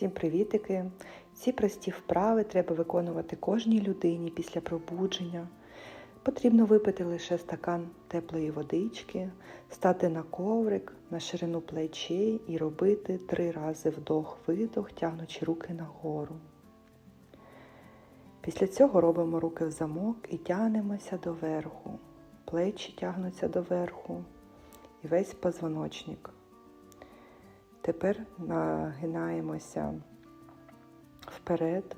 Всім привітики! Ці прості вправи треба виконувати кожній людині після пробудження. Потрібно випити лише стакан теплої водички, стати на коврик, на ширину плечей і робити три рази вдох-видох, тягнучи руки нагору. Після цього робимо руки в замок і тягнемося доверху. Плечі тягнуться доверху і весь позвоночник. Тепер нагинаємося вперед,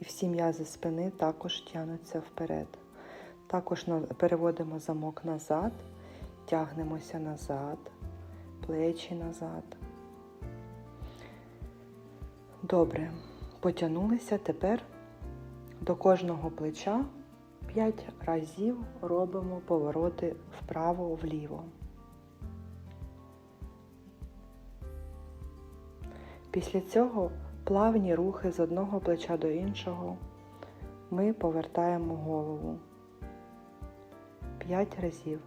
і всі м'язи спини також тягнуться вперед. Також переводимо замок назад, тягнемося назад, плечі назад. Добре, потягнулися тепер до кожного плеча 5 разів робимо повороти вправо-вліво. Після цього плавні рухи з одного плеча до іншого ми повертаємо голову 5 разів.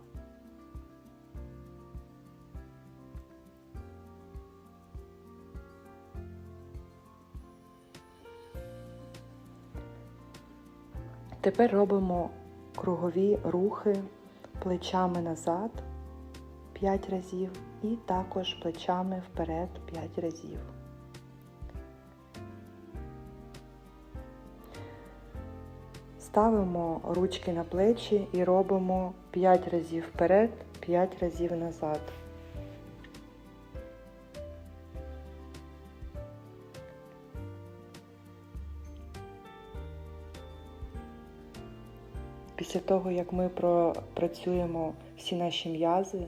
Тепер робимо кругові рухи плечами назад 5 разів і також плечами вперед 5 разів. Ставимо ручки на плечі і робимо 5 разів вперед, 5 разів назад. Після того, як ми пропрацюємо всі наші м'язи,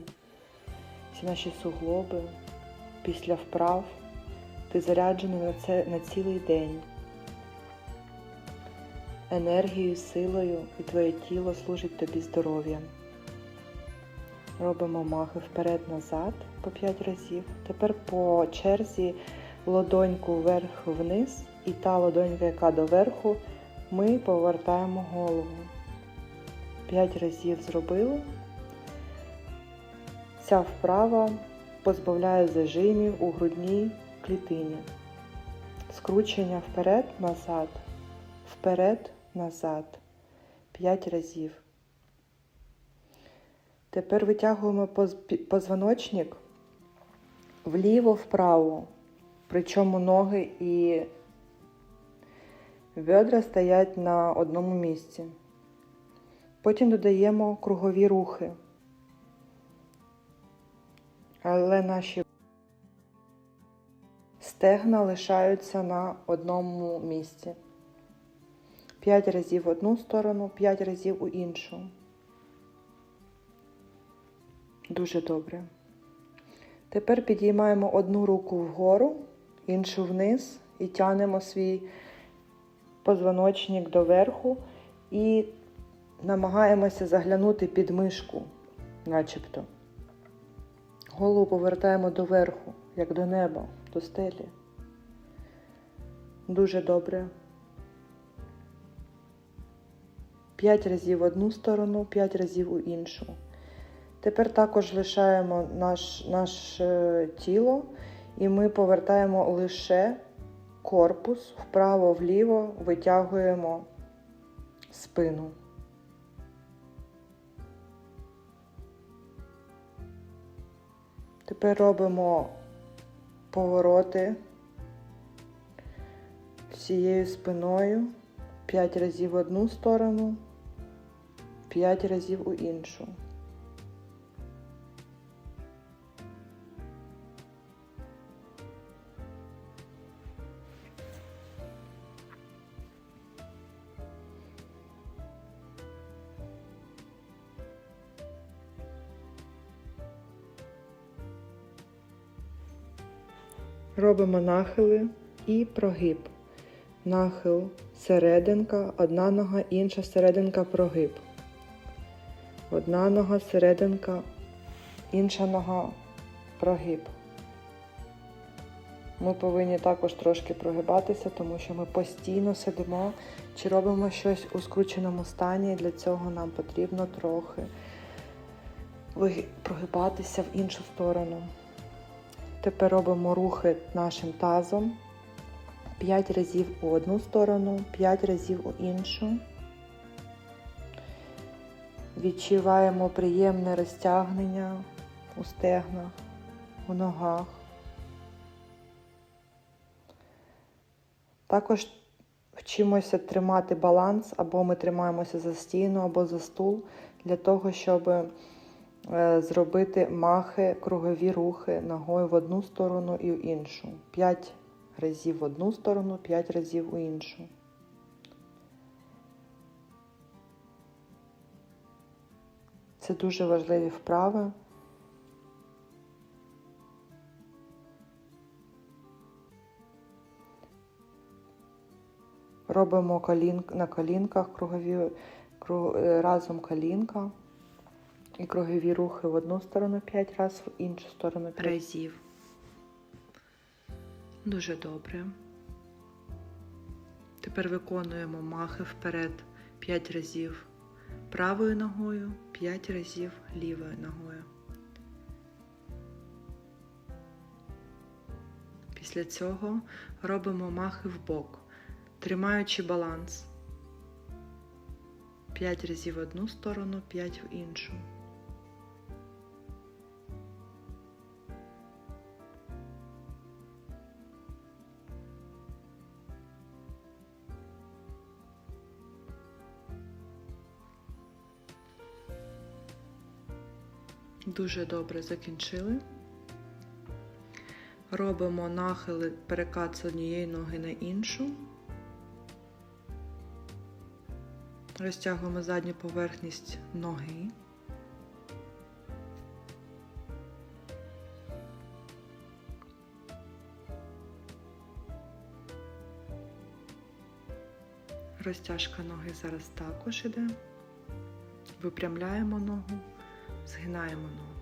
всі наші суглоби, після вправ, ти заряджений на це на цілий день енергією, силою і твоє тіло служить тобі здоров'ям. Робимо махи вперед-назад по 5 разів. Тепер по черзі ладоньку вверх-вниз і та ладонька, яка доверху, ми повертаємо голову. 5 разів зробили. Ця вправа позбавляє зажимів у грудній клітині. Скручення вперед-назад, вперед, назад 5 разів. Тепер витягуємо позвоночник вліво-вправо, причому ноги і бедра стоять на одному місці. Потім додаємо кругові рухи, але наші стегна лишаються на одному місці. 5 разів в одну сторону, 5 разів у іншу. Дуже добре. Тепер підіймаємо одну руку вгору, іншу вниз і тянемо свій позвоночник доверху і намагаємося заглянути під мишку, начебто. Голову повертаємо доверху, як до неба, до стелі. Дуже добре. 5 разів в одну сторону, 5 разів у іншу. Тепер також лишаємо наш, наше тіло і ми повертаємо лише корпус вправо-вліво, витягуємо спину. Тепер робимо повороти всією спиною 5 разів в одну сторону. 5 разів у іншу. Робимо нахили і прогиб. Нахил серединка, одна нога, інша серединка прогиб. Одна нога, серединка, інша нога прогиб. Ми повинні також трошки прогибатися, тому що ми постійно сидимо чи робимо щось у скрученому стані, і для цього нам потрібно трохи прогибатися в іншу сторону. Тепер робимо рухи нашим тазом. 5 разів у одну сторону, 5 разів у іншу. Відчуваємо приємне розтягнення у стегнах, у ногах. Також вчимося тримати баланс, або ми тримаємося за стіну, або за стул, для того, щоб е, зробити махи, кругові рухи ногою в одну сторону і в іншу. 5 разів в одну сторону, 5 разів у іншу. Це дуже важливі вправи. Робимо колін, на колінках кругові, кру- е, разом колінка і кругові рухи в одну сторону 5 разів, в іншу сторону 5 разів. Дуже добре. Тепер виконуємо махи вперед 5 разів правою ногою, 5 разів лівою ногою. Після цього робимо махи в бок, тримаючи баланс. 5 разів в одну сторону, 5 в іншу. Дуже добре закінчили. Робимо нахили перекат з однієї ноги на іншу. Розтягуємо задню поверхність ноги. Розтяжка ноги зараз також іде. Випрямляємо ногу, згинаємо ногу.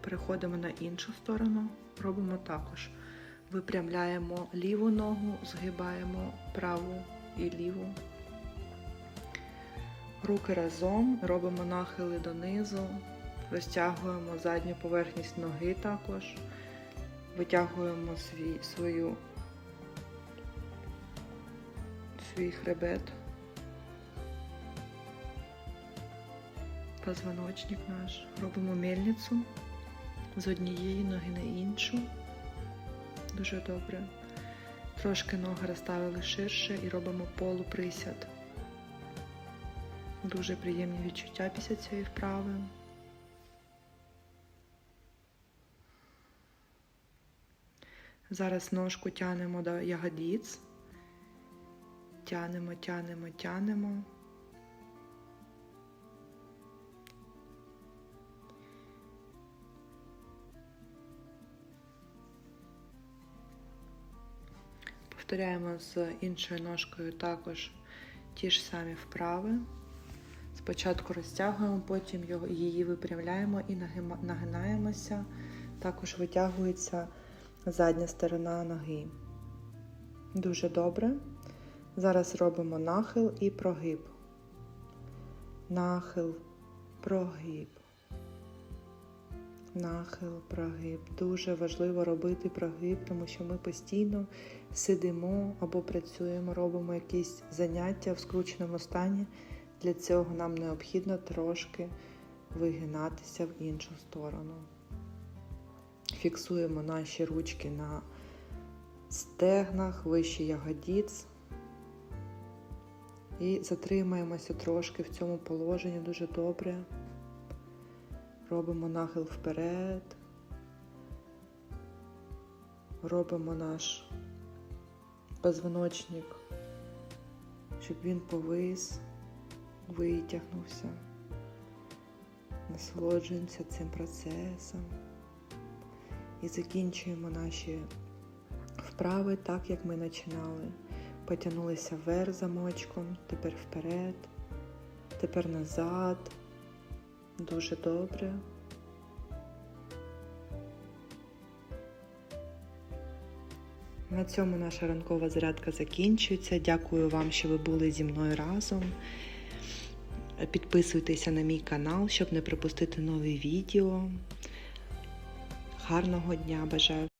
Переходимо на іншу сторону, робимо також. Випрямляємо ліву ногу, згибаємо праву і ліву. Руки разом, робимо нахили донизу, розтягуємо задню поверхність ноги також, витягуємо свій, свою, свій хребет. Позвоночник наш. Робимо мельницю з однієї ноги на іншу. Дуже добре. Трошки ноги розставили ширше і робимо полуприсяд. Дуже приємні відчуття після цієї вправи. Зараз ножку тянемо до ягодиць. Тянемо, тянемо, тянемо. Повторяємо з іншою ножкою також ті ж самі вправи. Спочатку розтягуємо, потім його, її випрямляємо і нагинаємося. Також витягується задня сторона ноги. Дуже добре. Зараз робимо нахил і прогиб. Нахил, прогиб. Нахил, прогиб. Дуже важливо робити прогиб, тому що ми постійно сидимо або працюємо, робимо якісь заняття в скрученому стані. Для цього нам необхідно трошки вигинатися в іншу сторону. Фіксуємо наші ручки на стегнах, вище ягодиць. І затримаємося трошки в цьому положенні дуже добре. Робимо нахил вперед. Робимо наш позвоночник, щоб він повис, витягнувся. Насолоджуємося цим процесом і закінчуємо наші вправи так, як ми починали. Потягнулися вверх замочком, тепер вперед, тепер назад. Дуже добре. На цьому наша ранкова зарядка закінчується. Дякую вам, що ви були зі мною разом. Підписуйтеся на мій канал, щоб не пропустити нові відео. Гарного дня бажаю!